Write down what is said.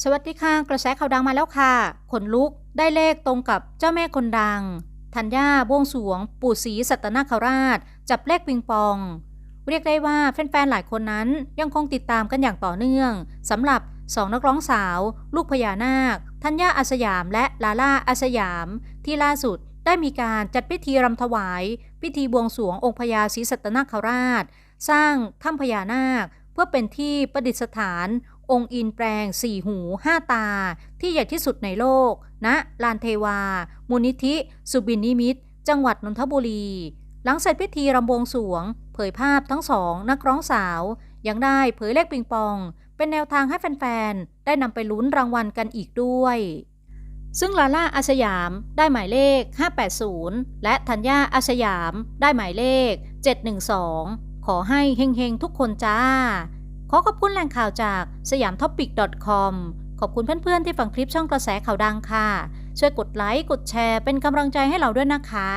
สวัสดีค่ะ กระแสข่าวดังมาแล้วค่ะ ขนลุกได้เลขตรงกับเจ้าแม่คนดัง ธัญญาบวงสวง ปู่ศรีสัตนาคราช จับเลขปิงปอง เรียกได้ว่าแฟนๆหลายคนนั้นยังคงติดตามกันอย่างต่อเนื่องสำหรับสองนักร้องสาว ลูกพญานาค ธัญญาอาสยามและลาล่าอาสยาม ที่ล่าสุดได้มีการจัดพิธีรำถวาย พิธีบวงสวงองค์พญาศรีสัตนาคราช สร้างถ้ำพญานาค เพื่อเป็นที่ประดิษฐาน องค์อินแปลงสี่หูห้าตา ที่ใหญ่ที่สุดในโลกณลานเทวา มูลนิธิ สุบินนิมิต จังหวัดนนทบุรี หลังเสร็จพิธีรำบวงสวง เผยภาพทั้งสองนักร้องสาว ยังได้เผยเลขปิงปอง เป็นแนวทางให้แฟนๆ ได้นำไปลุ้นรางวัลกันอีกด้วยซึ่งลาล่าอาสยามได้หมายเลข 580 และธัญญาอาสยามได้หมายเลข 712 ขอให้เฮงๆ ทุกคนจ้า ขอขอบคุณแหล่งข่าวจากสยามท็อปิก .com ขอบคุณเพื่อนๆที่ฟังคลิปช่องกระแสข่าวดังค่ะ ช่วยกดไลค์ กดแชร์เป็นกำลังใจให้เราด้วยนะคะ